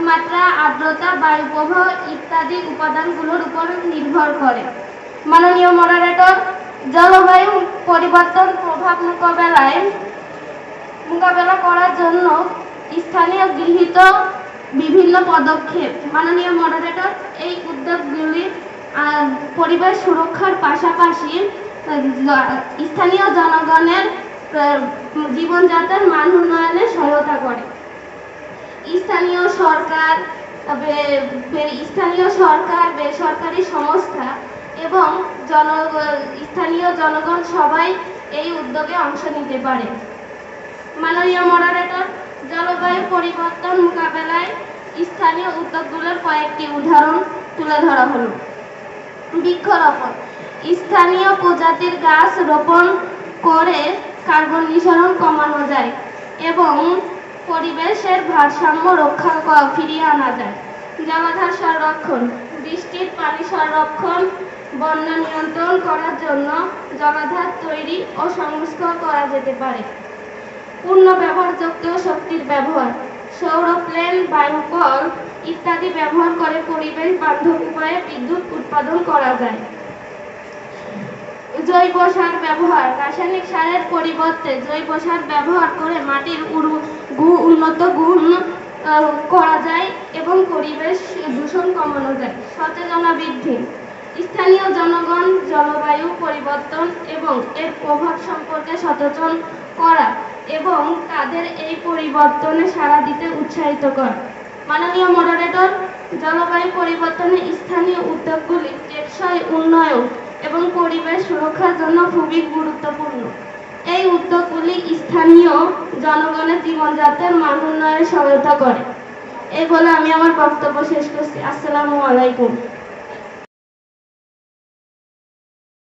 তাপমাত্রা, আর্দ্রতা বায়ু প্রবাহ ইত্যাদি উপাদানগুলোর উপর নির্ভর করে। মাননীয় মডারেটর জলবায়ু পরিবর্তন প্রভাব মোকাবেলায়, মোকাবেলা করার জন্য স্থানীয় গৃহীত বিভিন্ন পদক্ষেপ। মাননীয় মডারেটর এই উদ্যোগগুলি পরিবেশ সুরক্ষার পাশাপাশি স্থানীয় জনগণের জীবনযাত্রার মান উন্নয়নে সহায়তা করে। স্থানীয় সরকার স্থানীয় সরকার, বেসরকারি সংস্থা এবং জন, স্থানীয় জনগণ সবাই এই উদ্যোগে অংশ নিতে পারে। মাননীয় মডারেটর জলবায়ু পরিবর্তন মোকাবেলায় স্থানীয় উদ্যোগগুলোর কয়েকটি উদাহরণ তুলে ধরা হলো। বৃক্ষরোপণ, স্থানীয় প্রজাতির গাছ রোপণ করে কার্বন নিঃসরণ কমানো যায় এবং পরিবেশের ভারসাম্য রক্ষা ফিরিয়ে আনা যায়। জলাধার সংরক্ষণ, বৃষ্টির পানি সংরক্ষণ, বন্যা নিয়ন্ত্রণ করার জন্য জলাধার তৈরি ও সংস্কার করা যেতে পারে। পূর্ণ ব্যবহারযোগ্য শক্তির ব্যবহার, সৌর প্লেন বায়ুকল ইত্যাদি ব্যবহার করে পরিবেশ বান্ধব উপায়ে বিদ্যুৎ উৎপাদন করা যায়। জৈব সার ব্যবহার। রাসায়নিক সারের পরিবর্তে জৈব সার ব্যবহার করে মাটির গু- উন্নত গুণ করা যায় এবং পরিবেশ দূষণ কমানো যায়। সচেতনা বৃদ্ধি। স্থানীয় জনগণ, জলবায়ু পরিবর্তন এবং এর প্রভাব সম্পর্কে সচেতন করা এবং তাদের এই পরিবর্তনে সাড়া দিতে উৎসাহিত করা। মাননীয় মডারেটর জলবায়ু পরিবর্তনে স্থানীয় উদ্যোগগুলি টেকসই উন্নয়ন এবং সুরক্ষার জন্য খুবই গুরুত্বপূর্ণ। এই উদ্যোগগুলি স্থানীয় জনগণের জীবনযাত্রার মান উন্নয়নে সহায়তা করে। এই বলে আমি আমার বক্তব্য শেষ করছি। আসসালামু আলাইকুম।